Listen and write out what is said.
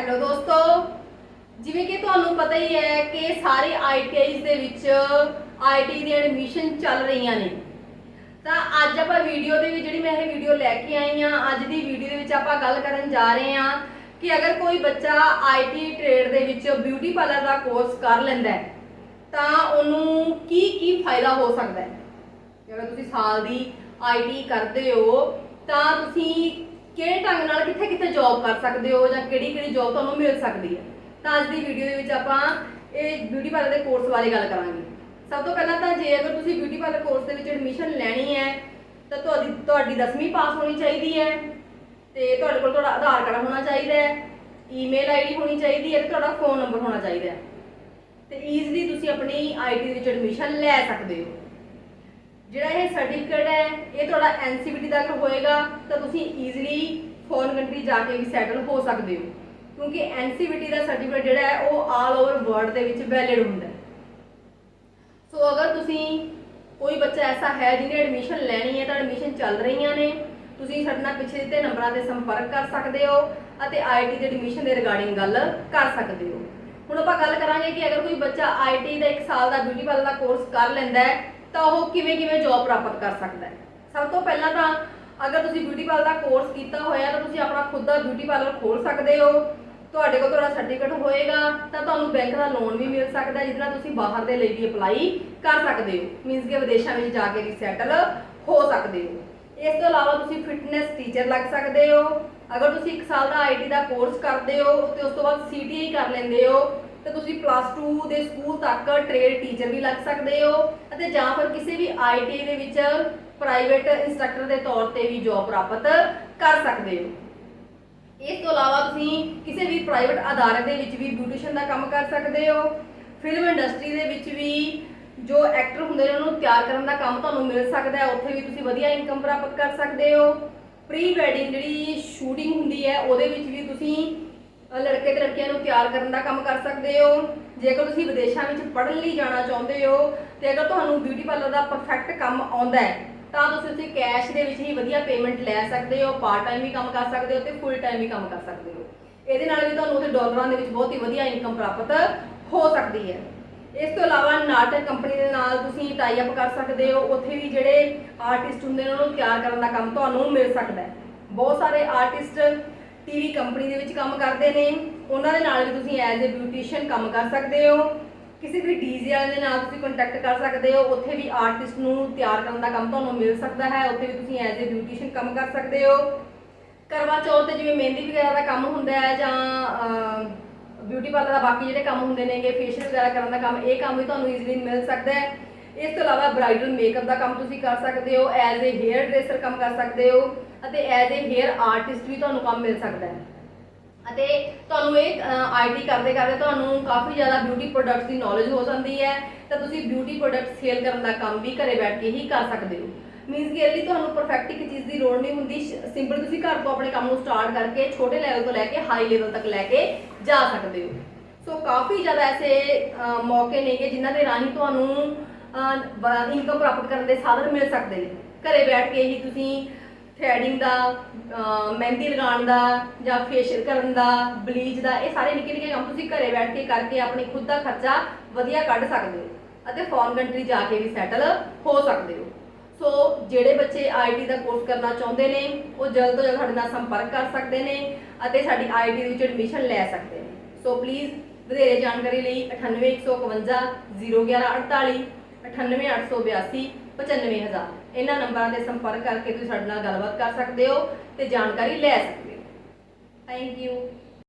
Hello ਦੋਸਤੋ, ਜਿਵੇਂ ਕਿ ਤੁਹਾਨੂੰ ਪਤਾ ਹੀ ਹੈ ਕਿ ਸਾਰੇ ਆਈਟੀਆਈਜ਼ ਦੇ ਵਿੱਚ ਆਈਟੀ ਦੀ ਐਡਮਿਸ਼ਨ ਚੱਲ ਰਹੀਆਂ ਨੇ। ਤਾਂ ਅੱਜ ਆਪਾਂ ਵੀਡੀਓ ਦੇ ਵਿੱਚ ਜਿਹੜੀ ਮੈਂ ਇਹ ਵੀਡੀਓ ਲੈ ਕੇ ਆਈ ਆ ਅੱਜ ਦੀ ਵੀਡੀਓ ਦੇ ਵਿੱਚ ਆਪਾਂ ਗੱਲ ਕਰਨ ਜਾ ਰਹੇ ਹਾਂ ਕਿ ਅਗਰ ਕੋਈ ਬੱਚਾ ਆਈਟੀ ਟ੍ਰੇਡ ਦੇ ਵਿੱਚ ਬਿਊਟੀ ਪਾਰਲਰ ਦਾ ਕੋਰਸ ਕਰ ਲੈਂਦਾ ਹੈ, ਤਾਂ ਉਹਨੂੰ ਕੀ ਕੀ ਫਾਇਦਾ ਹੋ ਸਕਦਾ ਹੈ? ਅਗਰ ਤੁਸੀਂ ਸਾਲ ਦੀ ਆਈਟੀ ਕਰਦੇ ਹੋ, ਤਾਂ ਤੁਸੀਂ ਕਿਹੜੇ ਢੰਗ ਨਾਲ ਕਿੱਥੇ ਕਿੱਥੇ ਜੌਬ ਕਰ ਸਕਦੇ ਹੋ ਜਾਂ ਕਿਹੜੀ ਕਿਹੜੀ ਜੌਬ ਤੁਹਾਨੂੰ ਮਿਲ ਸਕਦੀ ਹੈ? ਤਾਂ ਅੱਜ ਦੀ ਵੀਡੀਓ ਦੇ ਵਿੱਚ ਆਪਾਂ ਇਹ ਬਿਊਟੀ ਪਾਰਲਰ ਦੇ ਕੋਰਸ ਬਾਰੇ ਗੱਲ ਕਰਾਂਗੇ। ਸਭ ਤੋਂ ਪਹਿਲਾਂ ਤਾਂ ਜੇ ਅਗਰ ਤੁਸੀਂ ਬਿਊਟੀ ਪਾਰਲਰ ਕੋਰਸ ਦੇ ਵਿੱਚ ਐਡਮਿਸ਼ਨ ਲੈਣੀ ਹੈ, ਤਾਂ ਤੁਹਾਡੀ ਤੁਹਾਡੀ 10ਵੀਂ ਪਾਸ ਹੋਣੀ ਚਾਹੀਦੀ ਹੈ ਤੇ ਤੁਹਾਡੇ ਕੋਲ ਤੁਹਾਡਾ ਆਧਾਰ ਕਾਰਡ ਹੋਣਾ ਚਾਹੀਦਾ ਹੈ ਈਮੇਲ ਆਈਡੀ ਹੋਣੀ ਚਾਹੀਦੀ ਹੈ ਤੇ ਤੁਹਾਡਾ ਫੋਨ ਨੰਬਰ ਹੋਣਾ ਚਾਹੀਦਾ ਹੈ। ਤੇ ਈਜ਼ੀਲੀ ਤੁਸੀਂ ਆਪਣੀ ਆਈਟੀ ਦੇ ਵਿੱਚ ਐਡਮਿਸ਼ਨ ਲੈ ਸਕਦੇ ਹੋ। ਜਿਹੜਾ ਇਹ ਸਰਟੀਫਿਕੇਟ ਹੈ, ਇਹ ਤੁਹਾਡਾ ਐਨਸੀਬੀਟੀ ਦਾ ਅਗਰ ਹੋਏਗਾ, ਤਾਂ ਤੁਸੀਂ ਈਜ਼ੀਲੀ ਫੋਰਨ ਕੰਟਰੀ ਜਾ ਕੇ ਵੀ ਸੈਟਲ ਹੋ ਸਕਦੇ ਹੋ। ਕਿਉਂਕਿ ਐਨਸੀਬੀਟੀ ਦਾ ਸਰਟੀਫਿਕੇਟ ਜਿਹੜਾ ਹੈ, ਉਹ ਆਲ ਓਵਰ ਵਰਲਡ ਦੇ ਵਿੱਚ ਵੈਲਿਡ ਹੁੰਦਾ ਹੈ। ਸੋ ਅਗਰ ਤੁਸੀਂ ਕੋਈ ਬੱਚਾ ਐਸਾ ਹੈ ਜਿਹਨੇ ਐਡਮਿਸ਼ਨ ਲੈਣੀ ਹੈ, ਤਾਂ ਐਡਮਿਸ਼ਨ ਚੱਲ ਰਹੀਆਂ ਨੇ, ਤੁਸੀਂ ਸਾਡੇ ਨਾਲ ਪਿੱਛੇ ਦਿੱਤੇ ਨੰਬਰਾਂ ਤੇ ਸੰਪਰਕ ਕਰ ਸਕਦੇ ਹੋ ਅਤੇ ਆਈਟੀ ਦੇ ਐਡਮਿਸ਼ਨ ਦੇ ਰਿਗਾਰਡਿੰਗ ਗੱਲ ਕਰ ਸਕਦੇ ਹੋ। ਹੁਣ ਆਪਾਂ ਗੱਲ ਕਰਾਂਗੇ ਕਿ ਅਗਰ ਕੋਈ ਬੱਚਾ ਆਈਟੀ ਦਾ 1 ਸਾਲ ਦਾ ਬਿਊਟੀ ਪਾਰਲਰ ਦਾ ਕੋਰਸ ਕਰ ਲੈਂਦਾ ਹੈ ਤਾਂ ਉਹ ਕਿਵੇਂ ਕਿਵੇਂ ਜੌਬ ਪ੍ਰਾਪਤ ਕਰ ਸਕਦਾ ਹੈ। ਸਭ ਤੋਂ ਪਹਿਲਾਂ ਤਾਂ ਅਗਰ ਤੁਸੀਂ ਬਿਊਟੀ ਪਾਰਲਰ ਦਾ ਕੋਰਸ ਕੀਤਾ ਹੋਇਆ ਤਾਂ ਤੁਸੀਂ ਆਪਣਾ ਖੁਦ ਦਾ ਬਿਊਟੀ ਪਾਰਲਰ ਖੋਲ ਸਕਦੇ ਹੋ। ਤੁਹਾਡੇ ਕੋਲ ਤੁਹਾਡਾ ਸਰਟੀਫਿਕੇਟ ਹੋਏਗਾ, ਤਾਂ ਤੁਹਾਨੂੰ ਬੈਂਕ ਦਾ ਲੋਨ ਵੀ ਮਿਲ ਸਕਦਾ ਜਿਹਦੇ ਨਾਲ ਤੁਸੀਂ ਬਾਹਰ ਦੇ ਲਈ ਵੀ ਅਪਲਾਈ ਕਰ ਸਕਦੇ ਹੋ। ਮੀਨਸ ਕਿ ਵਿਦੇਸ਼ਾਂ ਵਿੱਚ ਜਾ ਕੇ ਵੀ ਸੈਟਲ ਹੋ ਸਕਦੇ ਹੋ। ਇਸ ਤੋਂ ਇਲਾਵਾ ਤੁਸੀਂ ਫਿਟਨੈਸ ਟੀਚਰ ਲੱਗ ਸਕਦੇ ਹੋ। ਅਗਰ ਤੁਸੀਂ 1 ਸਾਲ ਦਾ ਆਈਟੀ ਦਾ ਕੋਰਸ ਕਰਦੇ ਹੋ, ਤੇ ਉਸ ਤੋਂ ਬਾਅਦ ਸੀਟੀਆਈ ਕਰ ਲੈਂਦੇ ਹੋ ਤੇ ਤੁਸੀਂ ਪਲੱਸ 2 ਦੇ ਸਕੂਲ ਤੱਕ ਟ੍ਰੇਡ ਟੀਚਰ ਵੀ ਲੱਗ ਸਕਦੇ ਹੋ ਅਤੇ ਜਾਂ ਫਿਰ ਕਿਸੇ ਵੀ ਆਈਟੀ ਦੇ ਵਿੱਚ ਪ੍ਰਾਈਵੇਟ ਇੰਸਟ੍ਰਕਟਰ ਦੇ ਤੌਰ ਤੇ ਵੀ ਜੌਬ ਪ੍ਰਾਪਤ ਕਰ ਸਕਦੇ ਹੋ। ਇਸ ਤੋਂ ਇਲਾਵਾ ਤੁਸੀਂ ਕਿਸੇ ਵੀ ਪ੍ਰਾਈਵੇਟ ਅਦਾਰੇ ਦੇ ਵਿੱਚ ਵੀ ਬਿਊਟੀਸ਼ੀਅਨ ਦਾ ਕੰਮ ਕਰ ਸਕਦੇ ਹੋ। ਫਿਲਮ ਇੰਡਸਟਰੀ ਦੇ ਵਿੱਚ ਵੀ ਜੋ ਐਕਟਰ ਹੁੰਦੇ ਨੇ, ਉਹਨਾਂ ਨੂੰ ਤਿਆਰ ਕਰਨ ਦਾ ਕੰਮ ਤੁਹਾਨੂੰ ਮਿਲ ਸਕਦਾ ਹੈ। ਉੱਥੇ ਵੀ ਤੁਸੀਂ ਵਧੀਆ ਇਨਕਮ ਪ੍ਰਾਪਤ ਕਰ ਸਕਦੇ ਹੋ। ਪ੍ਰੀ ਵੈਡਿੰਗ ਜਿਹੜੀ ਸ਼ੂਟਿੰਗ ਹੁੰਦੀ ਹੈ, ਉਹਦੇ ਵਿੱਚ ਵੀ ਤੁਸੀਂ ਅ, ਲੜਕੇ ਤੇ ਲੜਕੀਆਂ ਨੂੰ ਤਿਆਰ ਕਰਨ ਦਾ ਕੰਮ ਕਰ ਸਕਦੇ ਹੋ। ਜੇਕਰ ਤੁਸੀਂ ਵਿਦੇਸ਼ਾਂ ਵਿੱਚ ਪੜ੍ਹਨ ਲਈ ਜਾਣਾ ਚਾਹੁੰਦੇ ਹੋ ਤੇ ਅਗਰ ਤੁਹਾਨੂੰ ਬਿਊਟੀ ਪਾਰਲਰ ਦਾ ਪਰਫੈਕਟ ਕੰਮ ਆਉਂਦਾ ਹੈ ਤਾਂ ਤੁਸੀਂ ਉੱਥੇ ਕੈਸ਼ ਦੇ ਵਿੱਚ ਹੀ ਵਧੀਆ ਪੇਮੈਂਟ ਲੈ ਸਕਦੇ ਹੋ ਪਾਰਟ ਟਾਈਮ ਵੀ ਕੰਮ ਕਰ ਸਕਦੇ ਹੋ ਤੇ ਫੁੱਲ ਟਾਈਮ ਵੀ ਕੰਮ ਕਰ ਸਕਦੇ ਹੋ। ਇਹਦੇ ਨਾਲ ਵੀ ਤੁਹਾਨੂੰ ਉੱਥੇ ਡਾਲਰਾਂ ਦੇ ਵਿੱਚ ਬਹੁਤ ਹੀ ਵਧੀਆ ਇਨਕਮ ਪ੍ਰਾਪਤ ਹੋ ਸਕਦੀ ਹੈ। ਇਸ ਤੋਂ ਇਲਾਵਾ ਨਾਟਕ ਕੰਪਨੀ ਦੇ ਨਾਲ ਤੁਸੀਂ ਟਾਈ ਅਪ ਕਰ ਸਕਦੇ ਹੋ। ਉੱਥੇ ਵੀ ਜਿਹੜੇ ਆਰਟਿਸਟ ਹੁੰਦੇ ਨੇ ਉਹਨਾਂ ਨੂੰ ਤਿਆਰ ਕਰਨ ਦਾ ਕੰਮ ਤੁਹਾਨੂੰ ਮਿਲ ਸਕਦਾ ਹੈ। ਬਹੁਤ ਸਾਰੇ ਆਰਟਿਸਟ ਟੀਵੀ ਕੰਪਨੀ ਦੇ ਵਿੱਚ ਕੰਮ ਕਰਦੇ ਨੇ। ਉਹਨਾਂ ਦੇ ਨਾਲ ਵੀ ਤੁਸੀਂ ਐਜ਼ ਅ ਬਿਊਟੀਸ਼ੀਅਨ ਕੰਮ ਕਰ ਸਕਦੇ ਹੋ। ਕਿਸੇ ਵੀ ਡੀਜੇ ਵਾਲੇ ਦੇ ਨਾਲ ਤੁਸੀਂ ਕੰਟੈਕਟ ਕਰ ਸਕਦੇ ਹੋ। ਉੱਥੇ ਵੀ ਆਰਟਿਸਟ ਨੂੰ ਤਿਆਰ ਕਰਨ ਦਾ ਕੰਮ ਤੁਹਾਨੂੰ ਮਿਲ ਸਕਦਾ ਹੈ। ਉੱਥੇ ਵੀ ਤੁਸੀਂ ਐਜ਼ ਅ ਬਿਊਟੀਸ਼ੀਅਨ ਕੰਮ ਕਰ ਸਕਦੇ ਹੋ। ਕਰਵਾ ਚੌਥ ਤੇ ਜਿਵੇਂ ਮਹਿੰਦੀ ਵਗੈਰਾ ਦਾ ਕੰਮ ਹੁੰਦਾ ਹੈ ਜਾਂ ਬਿਊਟੀ ਪਾਰਲਰ ਦਾ ਬਾਕੀ ਜਿਹੜੇ ਕੰਮ ਹੁੰਦੇ ਨੇਗੇ ਫੇਸ਼ੀਅਲ ਵਗੈਰਾ ਕਰਨ ਦਾ ਕੰਮ, ਇਹ ਕੰਮ ਵੀ ਤੁਹਾਨੂੰ ਈਜ਼ੀਲੀ ਮਿਲ ਸਕਦਾ ਹੈ। ਇਸ ਤੋਂ ਇਲਾਵਾ ਬ੍ਰਾਈਡਲ ਮੇਕਅਪ ਦਾ ਕੰਮ ਤੁਸੀਂ ਕਰ ਸਕਦੇ ਹੋ। ਐਜ਼ ਅ ਹੇਅਰ ਡਰੈਸਰ ਕੰਮ ਕਰ ਸਕਦੇ ਹੋ। ਅਤੇ ਐਜ਼ ਅ ਹੇਅਰ ਆਰਟਿਸਟ ਵੀ ਤੁਹਾਨੂੰ ਕੰਮ ਮਿਲ ਸਕਦਾ ਹੈ। ਅਤੇ ਤੁਹਾਨੂੰ ਇਹ ਆਈਟੀ ਕਰਦੇ ਕਰਦੇ ਤੁਹਾਨੂੰ ਕਾਫੀ ਜ਼ਿਆਦਾ ਬਿਊਟੀ ਪ੍ਰੋਡਕਟਸ ਦੀ ਨੌਲੇਜ ਹੋ ਜਾਂਦੀ ਹੈ। ਤਾਂ ਤੁਸੀਂ ਬਿਊਟੀ ਪ੍ਰੋਡਕਟ ਸੇਲ ਕਰਨ ਦਾ ਕੰਮ ਵੀ ਘਰੇ ਬੈਠ ਕੇ ਹੀ ਕਰ ਸਕਦੇ ਹੋ। ਮੀਨਸ ਕਿ ਇਹਦੀ ਤੁਹਾਨੂੰ ਪਰਫੈਕਟ ਇੱਕ ਚੀਜ਼ ਦੀ ਲੋੜ ਨਹੀਂ ਹੁੰਦੀ। ਸਿੰਪਲ ਤੁਸੀਂ ਘਰ ਤੋਂ ਆਪਣੇ ਕੰਮ ਨੂੰ ਸਟਾਰਟ ਕਰਕੇ ਛੋਟੇ ਲੈਵਲ ਤੋਂ ਲੈ ਕੇ ਹਾਈ ਲੈਵਲ ਤੱਕ ਲੈ ਕੇ ਜਾ ਸਕਦੇ ਹੋ। ਸੋ ਕਾਫੀ ਜ਼ਿਆਦਾ ਐਸੇ ਮੌਕੇ ਨੇਗੇ ਜਿਨ੍ਹਾਂ ਦੇ ਰਾਹੀਂ ਤੁਹਾਨੂੰ ਇਨਕਮ ਪ੍ਰਾਪਤ ਕਰਨ ਦੇ ਸਾਧਨ ਮਿਲ ਸਕਦੇ ਨੇ। ਘਰੇ ਬੈਠ ਕੇ ਹੀ ਤੁਸੀਂ ਥ੍ਰੈਡਿੰਗ ਦਾ, ਅਹ, ਮਹਿੰਦੀ ਲਗਾਉਣ ਦਾ ਜਾਂ ਫੇਸ਼ੀਅਲ ਕਰਨ ਦਾ ਬਲੀਚ ਦਾ, ਇਹ ਸਾਰੇ ਨਿੱਕੇ ਨਿੱਕੇ ਕੰਮ ਤੁਸੀਂ ਘਰੇ ਬੈਠ ਕੇ ਕਰਕੇ ਆਪਣੇ ਖੁਦ ਦਾ ਖਰਚਾ ਵਧੀਆ ਕੱਢ ਸਕਦੇ ਹੋ ਅਤੇ ਫੋਰਨ ਕੰਟਰੀ ਜਾ ਕੇ ਵੀ ਸੈਟਲ ਹੋ ਸਕਦੇ ਹੋ। ਸੋ ਜਿਹੜੇ ਬੱਚੇ ਆਈਟੀ ਦਾ ਕੋਰਸ ਕਰਨਾ ਚਾਹੁੰਦੇ ਨੇ, ਉਹ ਜਲਦ ਤੋਂ ਜਲਦ ਸਾਡੇ ਨਾਲ ਸੰਪਰਕ ਕਰ ਸਕਦੇ ਨੇ ਅਤੇ ਸਾਡੀ ਆਈਟੀ ਦੇ ਵਿੱਚ ਐਡਮਿਸ਼ਨ ਲੈ ਸਕਦੇ ਨੇ। ਸੋ ਪਲੀਜ਼ ਵਧੇਰੇ ਜਾਣਕਾਰੀ ਲਈ 98151 01148 98882 95000 ਇਹਨਾਂ ਨੰਬਰਾਂ ਤੇ ਸੰਪਰਕ ਕਰਕੇ ਤੁਸੀਂ ਸਾਡੇ ਨਾਲ ਗੱਲਬਾਤ ਕਰ ਸਕਦੇ ਹੋ ਤੇ ਜਾਣਕਾਰੀ ਲੈ ਸਕਦੇ ਹੋ। Thank you